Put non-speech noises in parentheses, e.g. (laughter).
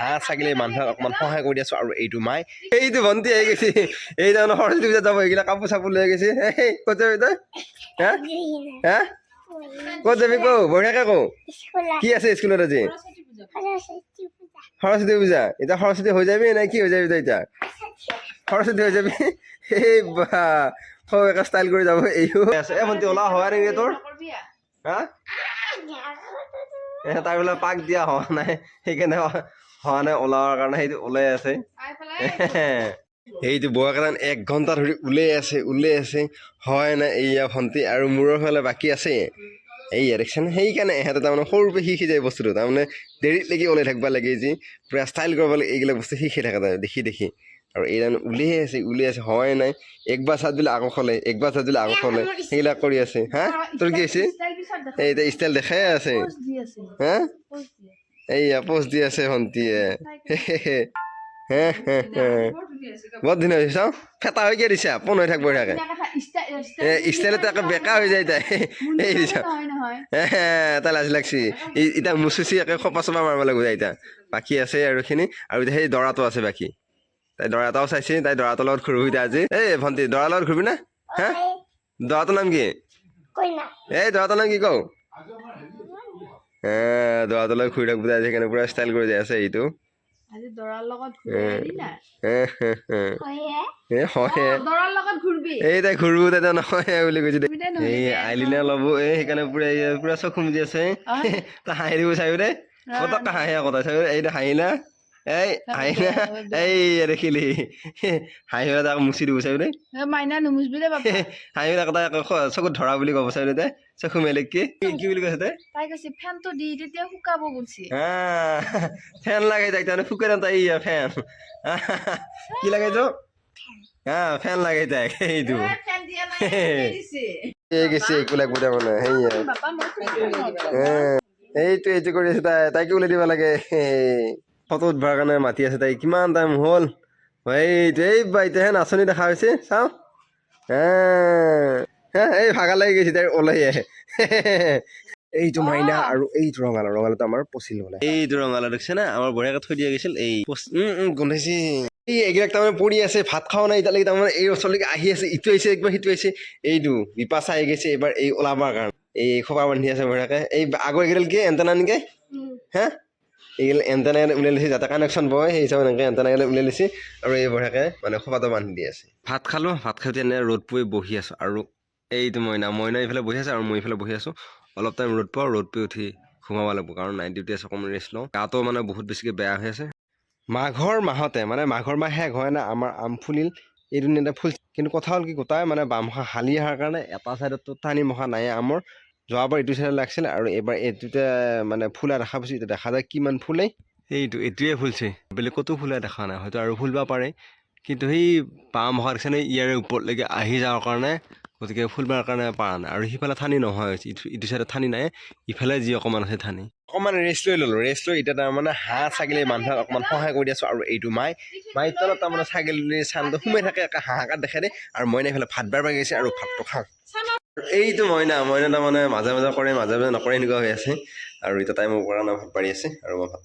হাঁহ ছাগলী মানুহক অকণমান সহায় কৰি আছোঁ আৰু এইটো মাই। এইটো ভণ্টি আহি গৈছে। এই তাৰমানে সৰস্বতী পূজাত যাব এইগিলা কাপোৰ চাপোৰ লৈ গৈছে। ক'ত যাবি তই? হা? হা? ক'ত যাবি কৌ? বঢ়িয়াকৈ কওঁ কি আছে স্কুলত আজি? সৰস্বতী পূজা। এতিয়া সৰস্বতী হৈ যাবি নে কি হৈ যাবি তই এতিয়া? সৰস্বতী হৈ যাবি? এই বা। সৌ একে ষ্টাইল কৰি যাব। এইও আছে এ ভণ্টি ওলা হয় নেকি তোৰ। হা? তাৰ বোলে পাক দিয়া হোৱা নাই। সেইকাৰণে হোৱা নাই ওলাৱাৰ কাৰণে সেইটো ওলাই আছে। (laughs) সেইটো বৌৰ কাৰণ এক ঘণ্টা ধৰি ওলাই আছে ওলাই আছে। হয় নাই এইয়া ভণ্টি আৰু মূৰৰ ফালে বাকী আছে। এইয়া দেখিছেনে সেইকাৰণে এহেঁতে তাৰমানে সৰুৰ পৰা শিকি যায় বস্তুটো। তাৰমানে দেৰিলৈকে ওলাই থাকিব লাগে যি পূৰা ষ্টাইল কৰিব লাগে এইবিলাক বস্তু শিকি থাকে তাৰ দেখি দেখি। আৰু এই তাৰমানে উলিয়াই আছে উলিয়াই আছে হয় নাই। একবাৰ চাট দিলে আকৌ খলে একবাৰ চাট দিলে আকৌ খলে সেইবিলাক কৰি আছে। হা? তোৰ কি হৈছে? এই এতিয়া ষ্টাইল দেখাই আছে। হা? এইয়া পোষ্ট দি আছে ভণ্টিয়ে। বৰ ধুনীয়া হৈছে চাওঁ। ফেটা হৈ কিয় দিছা পোন হৈ থাকিব থাকে এ ষ্টাইলত আকৌ বেকা হৈ যায় তাই। এই দিছা তাই লাজ লাগছি। এতিয়া মুচুচি একে খপা চপা মাৰিব লাগিব এতিয়া। বাকী আছে আৰু এইখিনি আৰু এতিয়া সেই দৰাটো আছে বাকী। তাই দৰা এটাও চাইছে তাই দৰাটোৰ লগত ঘূৰিব এতিয়া আজি। এই ভণ্টি দৰাৰ লগত ঘূৰিবি না? হা? দৰাটোৰ নাম কি? এই দৰাটোৰ নাম কি কওঁ? এ দৰাটোৰ লগত ঘূৰি থাকোঁ আজি সেইকাৰণে পুৰা ষ্টাইল কৰি যাই আছে এইটো। আজি দৰাৰ লগত ঘূৰি আহিলি না? হে হে। হে এ হয় দৰাৰ লগত ঘূৰবি। এই তাই ঘূৰিব তাই নহয় বুলি কৈছে দেই। ঘূৰিবি দে নহ'লে এই আইলিনা ল'ব এই সেইকাৰণে পুৰা এই পুৰা চকু মুজি আছে। তাই হাঁহি দিব চাবি দে পতককে হাঁহি আকৌ তাই চাবি এইটো হাঁহিলা এই হাঁহিলা এই দেখিলি হাঁহি পেলাই তাক মুচি দিব চাবি মাইনা নুমুচবি দে বাপা (laughs) হাঁহি পেলাই তাই চকুত ধৰা বুলি ক'ব চাবি দে চকু মেলি কি? কি বুলি কৈছে তাই? তাই কৈছে ফেনটো দি তেতিয়া শুকাব কৈছে হা (laughs) ফেন লাগাই তাই তাৰমানে ফুকে তাই ফেন। (laughs) কি লাগাইছো হা ফেন লাগাই তাই ফেন গেছে একো লাগব তাৰমানে সেইয়া বাপা মই এইটো এইটো কৰি আছে তাই তাইকে ওলাই দিব লাগে ফটো উঠবাৰ কাৰণে মাতি আছে তাই কিমান টাইম হ'ল? এইটো এই বা এতিয়াহে নাচনি দেখা হৈছে চাওঁ। হে এই ভাগা লাগি গৈছে তাই ওলাই আহে এইটো মাইনা আৰু এইটো ৰঙালাও ৰঙালাওটো আমাৰ পচি ল'ব এইটো ৰঙালাও দেখিছে না আমাৰ বঢ়িয়াকে থৈ দিয়া গৈছিল এই গোন্ধাইছে এই এইবিলাক তাৰমানে পৰি আছে ভাত খাওঁ নাই এতিয়ালৈকে তাৰমানে এই ওচৰলৈকে আহি আছে ইটো আহিছে একবাৰ সিটো আহিছে। এইটো বিপাচা আহি গৈছে এইবাৰ এই ওলাবৰ কাৰণে। এই খোপা বান্ধি আছে বঢ়িয়াকে। এই আগৰ এইকেইডাল কি এণ্টেনা নেকি হা? এইগিলা এণ্টেনা উলিয়াই লৈছে, যাতে কানেকশ্যন বয়, সেই হিচাপে এনেকৈ এণ্টেনাগিলা উলিয়াই লৈছে আৰু এই বঢ়িয়াকে মানে খোপাটো বান্ধি দি আছে। ভাত খালোঁ, ভাত খাই এনে ৰ'দ পৰি বহি আছোঁ আৰু এইটো মইনা মইনা এইফালে বহি আছে আৰু মই এইফালে বহি আছোঁ। অলপ টাইম ৰ'দ পাওঁ, ৰ'দ পৰি উঠি ঘুমাব লাগিব কাৰণ নাইট ডিউটি আছে, অকণমান ৰেষ্ট লওঁ। গাটো মানে বহুত বেছিকৈ বেয়া হৈ আছে। মাঘৰ মাহতে মানে মাঘৰ মাহ শেষ হয় না, আমাৰ আম ফুলিল এই দুনিয়াতে ফুল, কিন্তু কথা হ'ল কি গোটাই মানে বামখা হালি অহাৰ কাৰণে এটা ছাইডতো টানি মখা নাই, আমৰ যোৱাবাৰ এইটো ছাইডে লাগিছিল আৰু এইবাৰ এইটোতে মানে ফুলা দেখা পাইছোঁ এতিয়া দেখা যায় কিমান ফুলে সেইটো এইটোৱে ফুলছে। বেলেগ ক'তো ফুলা দেখা নাই হয়তো আৰু ফুলিব পাৰে। কিন্তু সেই বাম মখা দেখিছেনে ইয়াৰে ওপৰলৈকে আহি যাবৰ কাৰণে গতিকে ফুলবাৰ কাৰণে পৰা নাই। আৰু সিফালে ঠানি নহয় ইটো ইটো চাইডে ঠানি নাই ইফালে যি অকণমান আছে ঠানি অকণমান ৰেষ্ট লৈ ল'লোঁ। ৰেষ্ট লৈ এতিয়া তাৰমানে হাঁহ ছাগলী মানুহক অকণমান সহায় কৰি আছোঁ আৰু এইটো মাই মাইৰ তলত তাৰমানে ছাগলী চানটো সোমাই থাকে হাহাকাৰ দেখে দেই। আৰু মইনা এইফালে ভাত বাৰ বাৰ গৈছে আৰু ভাতটো খাওঁ। এইটো মইনা মইনা তাৰমানে মাজে মাজে কৰে, মাজে মাজে নকৰে, এনেকুৱা হৈ আছে। আৰু এতিয়া তাই মোৰ পৰা ভাত বাঢ়ি আছে, আৰু মই ভাত